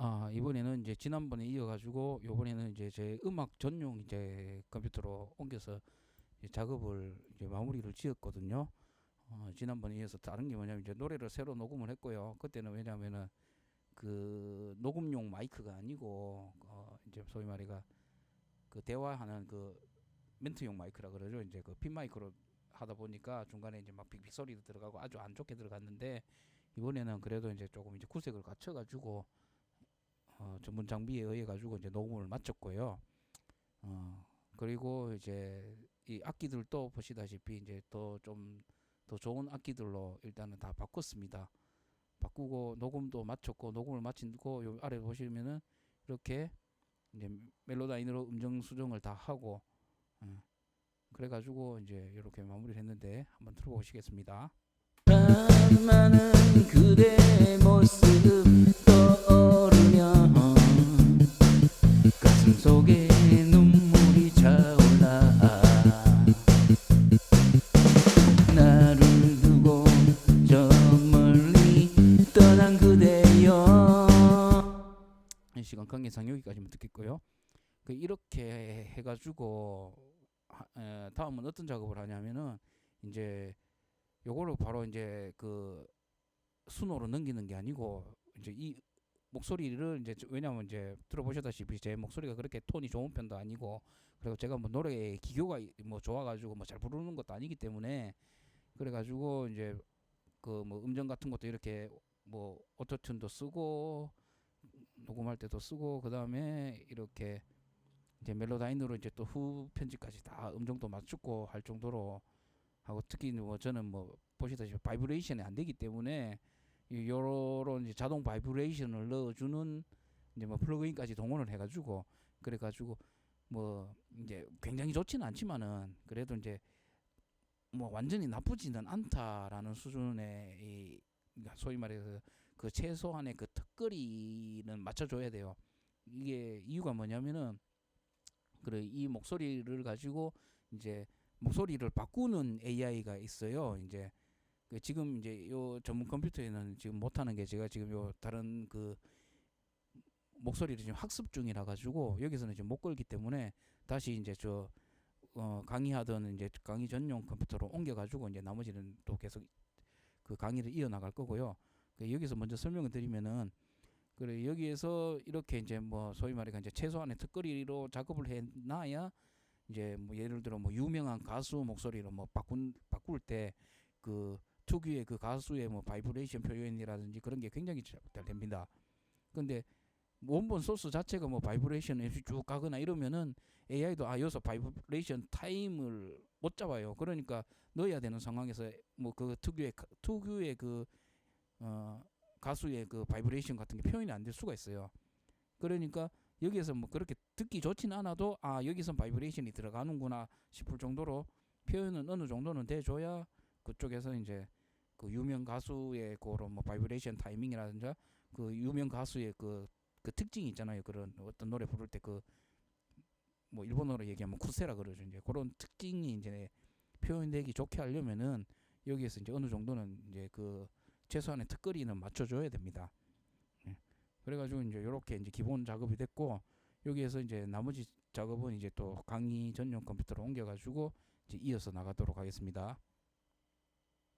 아 이번에는 이제 지난번에 이어가지고 요번에는 이제 제 음악 전용 이제 컴퓨터로 옮겨서 이제 작업을 이제 마무리를 지었거든요. 어, 지난번에 이어서 다른 게 뭐냐면 이제 노래를 새로 녹음을 했고요. 그때는 왜냐면은 그 녹음용 마이크가 아니고 어 이제 소위 말해가 그 대화하는 그 멘트용 마이크라 그러죠. 이제 그 핀 마이크로 하다 보니까 중간에 이제 막 빅빅 소리도 들어가고 아주 안 좋게 들어갔는데 이번에는 그래도 이제 조금 이제 구색을 갖춰 가지고 어, 전문 장비에 의해 가지고 이제 녹음을 마쳤고요. 어, 그리고 이제 이 악기들도 보시다시피 이제 또좀더 좋은 악기들로 일단은 다 바꿨습니다. 바꾸고 녹음도 마쳤고 녹음을 마치고 요 아래 보시면은 이렇게 이제 멜로다인으로 음정 수정을 다 하고 어, 그래 가지고 이제 이렇게 마무리를 했는데 한번 들어보시겠습니다. 시간 관계상 여기까지만 듣겠고요. 그 이렇게 해가지고 하, 에, 다음은 어떤 작업을 하냐면은 이제 요거를 바로 이제 그 순호로 넘기는 게 아니고 이제 이 목소리를 이제 저- 왜냐면 이제 들어보셨다시피 제 목소리가 그렇게 톤이 좋은 편도 아니고 그리고 제가 뭐 노래에 기교가 이- 뭐 좋아가지고 뭐 잘 부르는 것도 아니기 때문에 그래가지고 이제 그 뭐 음정 같은 것도 이렇게 뭐 오토튠도 쓰고 녹음할 때도 쓰고 그 다음에 이렇게 이제 멜로다인으로 이제 또 후 편집까지 다 음정도 맞추고 할 정도로 하고 특히 뭐 저는 뭐 보시다시피 바이브레이션이 안 되기 때문에 이 요런 이제 자동 바이브레이션을 넣어주는 이제 뭐 플러그인까지 동원을 해가지고 그래가지고 뭐 이제 굉장히 좋지는 않지만은 그래도 이제 뭐 완전히 나쁘지는 않다라는 수준의 이 그러니까 소위 말해서 그 최소한의 그 턱걸이는 맞춰줘야 돼요. 이게 이유가 뭐냐면은 그래 이 목소리를 가지고 이제 목소리를 바꾸는 AI가 있어요. 이제 그 지금 이제 요 전문 컴퓨터에는 지금 못하는 게 제가 지금 요 다른 그 목소리를 지금 학습 중이라 가지고 여기서는 지금 못 걸기 때문에 다시 이제 저 어, 강의하던 이제 강의 전용 컴퓨터로 옮겨 가지고 이제 나머지는 또 계속 그 강의를 이어 나갈 거고요. 그 여기서 먼저 설명을 드리면은 그래 여기에서 이렇게 이제 뭐 소위 말해가 이제 최소한의 특거리로 작업을 해 놔야 이제 뭐 예를 들어 뭐 유명한 가수 목소리로 뭐 바꾼 바꿀 때 그 특유의 그 가수의 뭐 바이브레이션 표현이라든지 그런 게 굉장히 잘, 잘 됩니다. 근데 원본 소스 자체가 뭐 바이브레이션 없이 쭉 가거나 이러면은 AI도 아 여기서 바이브레이션 타임을 못 잡아요. 그러니까 넣어야 되는 상황에서 뭐 그 특유의 가- 특유의 그 어, 가수의 그 바이브레이션 같은 게 표현이 안 될 수가 있어요. 그러니까 여기에서 뭐 그렇게 듣기 좋지는 않아도 아 여기서 바이브레이션이 들어가는구나 싶을 정도로 표현은 어느 정도는 돼줘야 그쪽에서 이제 그 유명 가수의 그런 뭐 바이브레이션 타이밍이라든지 그 유명 가수의 그, 그 특징이 있잖아요. 그런 어떤 노래 부를 때 그 뭐 일본어로 얘기하면 쿠세라 그러죠. 이제 그런 특징이 이제 표현되기 좋게 하려면은 여기에서 이제 어느 정도는 이제 그 최소한의 특거리는 맞춰줘야 됩니다. 예. 그래가지고 이제 요렇게 이제 기본 작업이 됐고 여기에서 이제 나머지 작업은 이제 또 강의 전용 컴퓨터로 옮겨가지고 이제 이어서 나가도록 하겠습니다.